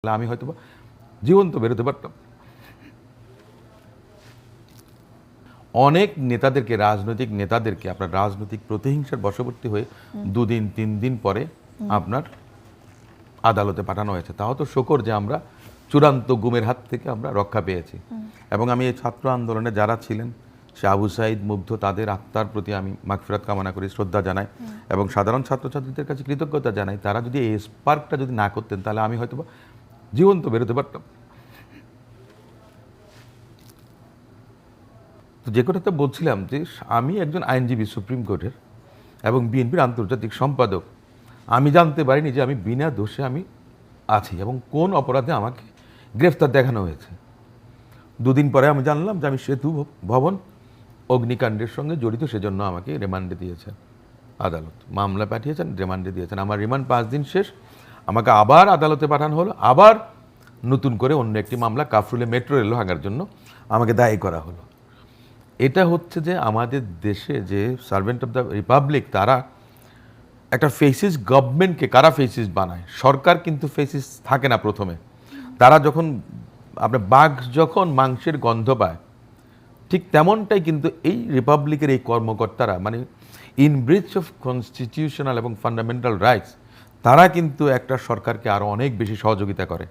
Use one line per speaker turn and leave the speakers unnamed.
তাহলে আমি হয়তো জীবন্ত বেরোতে পারতাম। অনেক নেতাদেরকে রাজনৈতিক নেতাদেরকে আপনার রাজনৈতিক প্রতিহিংসার বশবর্তী হয়ে দুদিন তিন দিন পরে আপনার আদালতে পাঠানো হয়েছে। তাও তো শকর যে আমরা চূড়ান্ত গুমের হাত থেকে আমরা রক্ষা পেয়েছি। এবং আমি এই ছাত্র আন্দোলনে যারা ছিলেন সে আবু সাইদ মুগ্ধ তাদের আত্মার প্রতি আমি মাগফিরাত কামনা করি শ্রদ্ধা জানাই এবং সাধারণ ছাত্রছাত্রীদের কাছে কৃতজ্ঞতা জানাই। তারা যদি এই স্পার্কটা যদি না করতেন তাহলে আমি হয়তো জীবন্ত বেরোতে পারতাম। তো যে কথাটা বলছিলাম যে আমি একজন আইনজীবী সুপ্রিম কোর্টের এবং বিএনপির আন্তর্জাতিক সম্পাদক, আমি জানতে পারিনি যে আমি বিনা দোষে আমি আছি এবং কোন অপরাধে আমাকে গ্রেফতার দেখানো হয়েছে। দুদিন পরে আমি জানলাম যে আমি সেতু ভবন অগ্নিকাণ্ডের সঙ্গে জড়িত, সেজন্য আমাকে রিমান্ডে দিয়েছেন আদালত। মামলা পাঠিয়েছেন, রিমান্ডে দিয়েছেন। আমার রিমান্ড পাঁচ দিন শেষ। আমাকে আবার আদালতে পাঠানো হলো, আবার নতুন করে অন্য একটি মামলা কাফরুলে মেট্রো রেল ভাঙার জন্য আমাকে দায়ী করা হলো। এটা হচ্ছে যে আমাদের দেশে যে সার্ভেন্ট অফ দ্য রিপাবলিক তারা একটা ফেসিস গভর্নমেন্টকে কারা ফেসিস বানায়? সরকার কিন্তু ফেসিস থাকে না প্রথমে। তারা যখন, আপনার বাঘ যখন মাংসের গন্ধ পায়, ঠিক তেমনটাই কিন্তু এই রিপাবলিকের এই কর্মকর্তারা মানে ইন ব্রিচ অফ কনস্টিটিউশনাল এবং ফান্ডামেন্টাল রাইটস তারা কিন্তু একটা সরকারকে আরও অনেক বেশি সহযোগিতা করে।